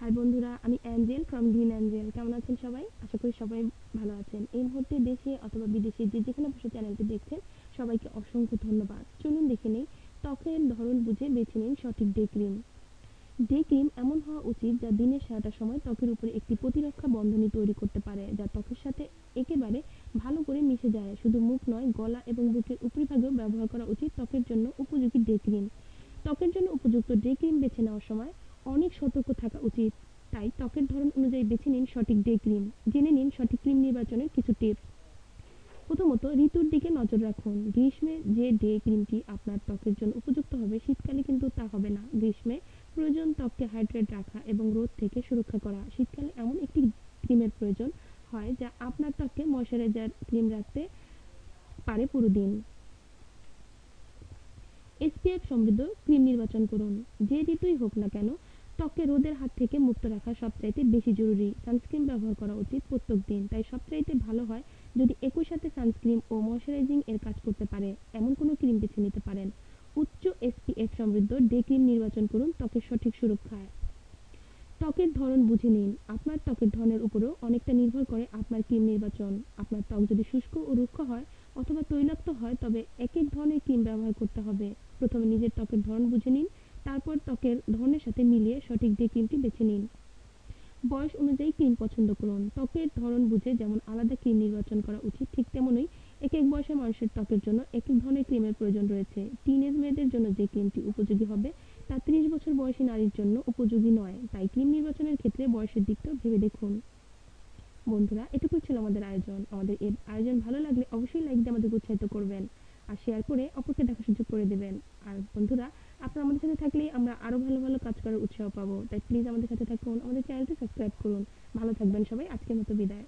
High বন্ধুরা, আমি Angel from green Angel কেমন আছেন সবাই? আশা করি সবাই ভালো আছেন। এই মুহূর্তে দেশে অথবা বিদেশে যে যেখানে বসে চ্যানেলটি দেখছেন, সবাইকে অসংখ্য ধন্যবাদ। চলুন দেখে নেই, ত্বকের ধরন বুঝে বেছে নিন সঠিক ডে ক্রিম ডে ক্রিম এমন হওয়া উচিত যা দিনের সারাটা সময় ত্বকের উপরে একটি প্রতিরক্ষা বন্ধনী তৈরি করতে পারে, যা ত্বকের সাথে একেবারে ভালো করে মিশে যায়। শুধু মুখ নয়, গলা এবং বুকের উপরিভাগেও ব্যবহার করা উচিত ত্বকের জন্য উপযোগী ডে ক্রিম ত্বকের জন্য উপযুক্ত ডে ক্রিম বেছে নেওয়ার সময় অনেক সতর্ক থাকা উচিত। তাই ত্বকের ধরন অনুযায়ী বেছে নিন সঠিক ডে ক্রিম জেনে নিন সঠিক ক্রিম নির্বাচনের কিছু টিপস প্রথমত, ঋতুর দিকে নজর রাখুন। গ্রীষ্মে যে ডে ক্রিমটি আপনার ত্বকের জন্য উপযুক্ত হবে, শীতকালে কিন্তু তা হবে না। গ্রীষ্মে প্রয়োজন ত্বককে হাইড্রেট রাখা এবং রোদ থেকে সুরক্ষা করা। শীতকালে এমন একটি ক্রিমের প্রয়োজন হয় যা আপনার ত্বককে ময়শ্চারাইজার ক্রিম রাখতে পারে পুরো দিন এসপিএফ সমৃদ্ধ ক্রিম নির্বাচন করুন। যে ঋতুই হোক না কেন ত্বককে রোদের হাত থেকে মুক্ত রাখা সবচাইতে বেশি জরুরি। সানস্ক্রিন ব্যবহার করা উচিত প্রত্যেক দিন, তাই সবচাইতে ভালো হয় যদি একই সাথে সানস্ক্রিন ও ময়শ্চারাইজিং এর কাজ করতে পারে এমন কোনো ক্রিম বেছে নিতে পারেন। উচ্চ এসপিএফ সমৃদ্ধ ডে ক্রিম নির্বাচন করুন ত্বকের সঠিক সুরক্ষায়। ত্বকের ধরন বুঝে নিন। আপনার ত্বকের ধরনের উপরও অনেকটা নির্ভর করে আপনার ক্রিম নির্বাচন। আপনার ত্বক যদি শুষ্ক ও রুক্ষ হয় অথবা তৈলাক্ত হয়, তবে এক এক ধরনের ক্রিম ব্যবহার করতে হবে। প্রথমে নিজের ত্বকের ধরন বুঝে নিন। তারপর ত্বকের ধরনের সাথে মিলিয়ে সঠিক ডে ক্রিমটি বেছে নিন। বয়স অনুযায়ী ক্রিম পছন্দ করুন। ত্বকের ধরন বুঝে যেমন আলাদা ক্রিম নির্বাচন করা উচিত, ঠিক তেমনই এক এক বয়সের মানুষের ত্বকের জন্য এক এক ধরনের ক্রিমের প্রয়োজন রয়েছে। টিনেজ মেয়েদের জন্য যে ক্রিমটি উপযোগী হবে, তা ত্রিশ বছর বয়সী নারীর জন্য উপযোগী নয়। তাই ক্রিম নির্বাচনের ক্ষেত্রে বয়সের দিকটাও ভেবে দেখুন। বন্ধুরা এটুকুই ছিল আমাদের আয়োজন। আমাদের এই আয়োজন ভালো লাগলে অবশ্যই লাইক দিয়ে আমাদের উৎসাহিত করবেন আর শেয়ার করে অপরকে দেখা সুযোগ করে দেবেন। আর বন্ধুরা সাথে থাকলে আমরা আরও ভালো ভালো কাজ করার উৎসাহ পাবো। তাই প্লিজ আমাদের সাথে থাকুন, আমাদের চ্যানেলটি সাবস্ক্রাইব করুন। ভালো থাকবেন সবাই, আজকের মতো বিদায়।